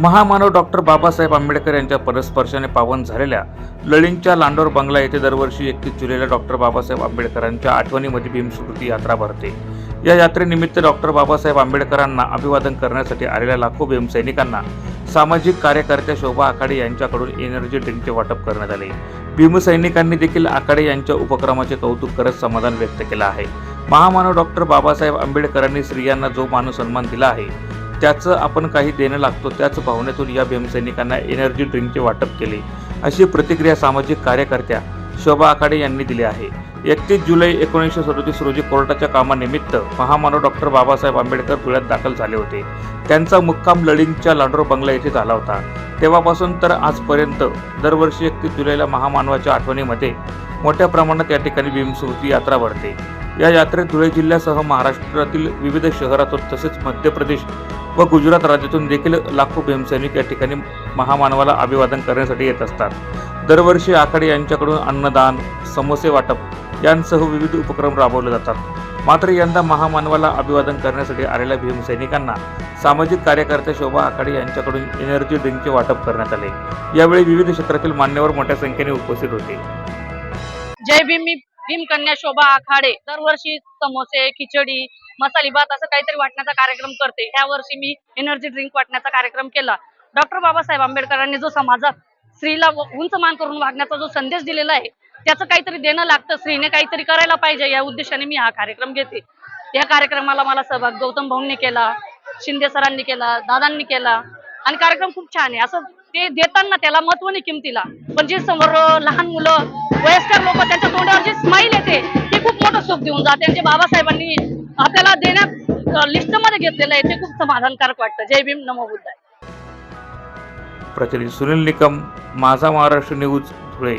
महामानव डॉक्टर बाबासाहेब आंबेडकर यांच्या परस्पर्शाने पावन झालेल्या लळींच्या लांडोर बंगला येथे दरवर्षी एकतीस जुलैला डॉक्टर बाबासाहेब आंबेडकरांच्या आठवणीमध्ये भीमस्मृती यात्रा भरते. या यात्रेनिमित्त डॉक्टर बाबासाहेब आंबेडकरांना अभिवादन करण्यासाठी आलेल्या लाखो भीमसैनिकांना सामाजिक कार्यकर्त्या शोभा आखाडे यांच्याकडून एनर्जी ड्रिंकचे वाटप करण्यात आले. भीमसैनिकांनी देखील आखाडे यांच्या उपक्रमाचे कौतुक करत समाधान व्यक्त केलं आहे. महामानव डॉक्टर बाबासाहेब आंबेडकरांनी स्त्रियांना जो मानसन्मान दिला आहे त्याचं आपण काही देणं लागतो त्याच भावनेतून या भीमसैनिकांना एनर्जी ड्रिंकचे वाटप केले. अशी प्रतिक्रिया सामाजिक कार्यकर्त्या शोभा आखाडे यांनी दिली आहे. एकतीस जुलै एकोणीसशे सदोतीस रोजी कोर्टाच्या कामानिमित्त महामानव डॉक्टर बाबासाहेब आंबेडकर धुळ्यात दाखल झाले होते. त्यांचा मुक्काम लढींच्या लांडोर बंगला येथे झाला होता. तेव्हापासून तर आजपर्यंत दरवर्षी एकतीस जुलैला महामानवाच्या आठवणीमध्ये मोठ्या प्रमाणात या ठिकाणी भीमस्मृती यात्रा भरते. या यात्रेत धुळे जिल्ह्यासह महाराष्ट्रातील विविध शहरातून तसेच मध्य प्रदेश व गुजरात राज्यातून देखील लाखो भीमसैनिक या ठिकाणी महामानवाला अभिवादन करण्यासाठी येत असतात. दरवर्षी आखाडे यांच्याकडून अन्नदान समोसे वाटप यांसह विविध उपक्रम राबवले जातात. मात्र यंदा महामानवाला अभिवादन करण्यासाठी आलेल्या भीमसैनिकांना सामाजिक कार्यकर्ते शोभा आखाडे यांच्याकडून एनर्जी ड्रिंकचे वाटप करण्यात आले. यावेळी विविध क्षेत्रातील मान्यवर मोठ्या संख्येने उपस्थित होते. जय भीम मी भीमकन्या शोभा आखाडे दरवर्षी समोसे खिचडी मसाली भात असं काहीतरी वाटण्याचा कार्यक्रम करते. ह्या वर्षी मी एनर्जी ड्रिंक वाटण्याचा कार्यक्रम केला. डॉक्टर बाबासाहेब आंबेडकरांनी जो समाजात स्त्रीला उंच मान करून वागण्याचा जो संदेश दिलेला आहे त्याचं काहीतरी देणं लागतं. स्त्रीने काहीतरी करायला पाहिजे. या उद्देशाने मी हा कार्यक्रम घेते. या कार्यक्रमाला मला सहभाग गौतम भाऊंनी केला शिंदे सरांनी केला दादांनी केला. आणि कार्यक्रम खूप छान आहे. असं ते देताना त्याला महत्त्व नाही किमतीला. पण जे समोर लहान मुलं वयस्कर लोक त्यांच्या मोठं बाबासाहेबांनी आपल्याला देण्यात लिस्टमध्ये घेतलेलं आहे. ते खूप समाधानकारक वाटतं. जय भीम नमो बुद्धाय. प्रतिनिधी सुनील निकम माझा महाराष्ट्र न्यूज धुळे.